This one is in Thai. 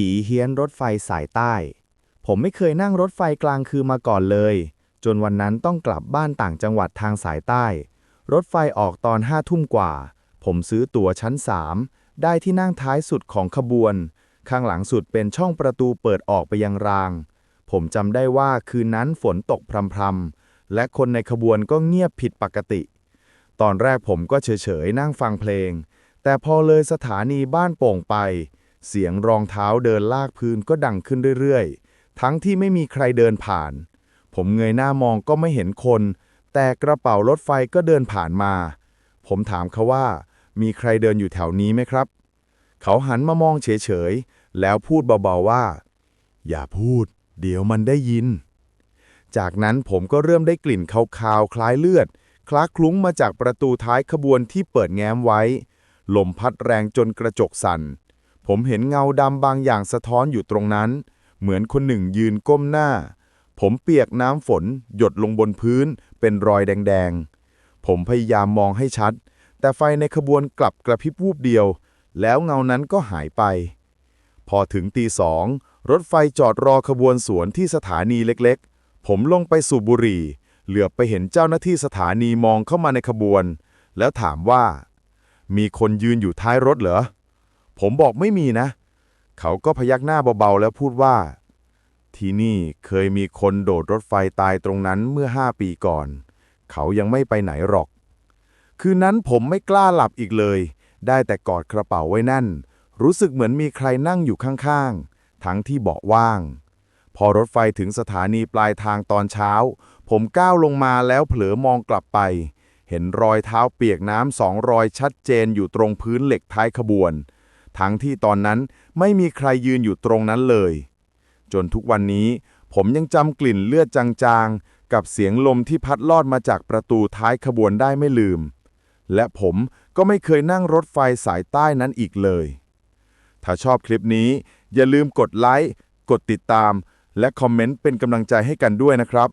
ผีเฮี้ยนรถไฟสายใต้ ผมไม่เคยนั่งรถไฟกลางคืนมาก่อนเลย จนวันนั้นต้องกลับบ้านต่างจังหวัดทางสายใต้ รถไฟออกตอนห้าทุ่มกว่า ผมซื้อตั๋วชั้นสามได้ที่นั่งท้ายสุดของขบวน ข้างหลังสุดเป็นช่องประตูเปิดออกไปยังราง ผมจำได้ว่าคืนนั้นฝนตกพรำๆ และคนในขบวนก็เงียบผิดปกติ ตอนแรกผมก็เฉยๆ นั่งฟังเพลง แต่พอเลยสถานีบ้านโป่งไป เสียงรองเท้าเดินลากพื้นก็ดังขึ้นเรื่อยๆ ทั้งที่ไม่มีใครเดินผ่าน ผมเงยหน้ามองก็ไม่เห็นคน แต่กระเป๋ารถไฟก็เดินผ่านมา ผมถามเขาว่า มีใครเดินอยู่แถวนี้ไหมครับ เขาหันมามองเฉยๆ แล้วพูดเบาๆว่า อย่าพูด เดี๋ยวมันได้ยิน จากนั้นผมก็เริ่มได้กลิ่นคาวๆ คล้ายเลือด คล้าคลุ้งมาจากประตูท้ายขบวนที่เปิดแง้มไว้ ลมพัดแรงจนกระจกสั่น ผมเห็นเงาดำบางอย่างสะท้อนอยู่ตรงนั้น เหมือนคนหนึ่งยืนก้มหน้า ผมเปียกน้ำฝน หยดลงบนพื้น เป็นรอยแดงๆ ผมพยายามมองให้ชัด แต่ไฟในขบวนกลับกระพริบวูบเดียว แล้วเงานั้นก็หายไป พอถึงตีสองรถไฟจอดรอขบวนสวนที่สถานีเล็กๆ ผมลงไปสูบบุหรี่ เหลือบไปเห็นเจ้าหน้าที่สถานีมองเข้ามาในขบวน แล้วถามว่า มีคนยืนอยู่ท้ายรถเหรอ ผมบอกไม่มีนะ เขาก็พยักหน้าเบาๆแล้วพูดว่า ที่นี่เคยมีคนโดดรถไฟตายตรงนั้นเมื่อห้าปีก่อน เขายังไม่ไปไหนหรอก คืนนั้นผมไม่กล้าหลับอีกเลย ได้แต่กอดกระเป๋าไว้แน่น รู้สึกเหมือนมีใครนั่งอยู่ข้างๆ ทั้งที่เบาะว่าง พอรถไฟถึงสถานีปลายทางตอนเช้า ผมก้าวลงมาแล้วเผลอมองกลับไปเห็นรอยเท้าเปียกน้ำสองรอยชัดเจนอยู่ตรงพื้นเหล็กท้ายขบวน ทั้งที่ตอนนั้นไม่มีใครยืนอยู่ตรงนั้นเลย จนทุกวันนี้ ผมยังจำกลิ่นเลือดจางๆ กับเสียงลมที่พัดลอดมาจากประตูท้ายขบวนได้ไม่ลืม และผมก็ไม่เคยนั่งรถไฟสายใต้นั้นอีกเลย ถ้าชอบคลิปนี้ อย่าลืมกดไลค์ กดติดตาม และคอมเมนต์เป็นกำลังใจให้กันด้วยนะครับ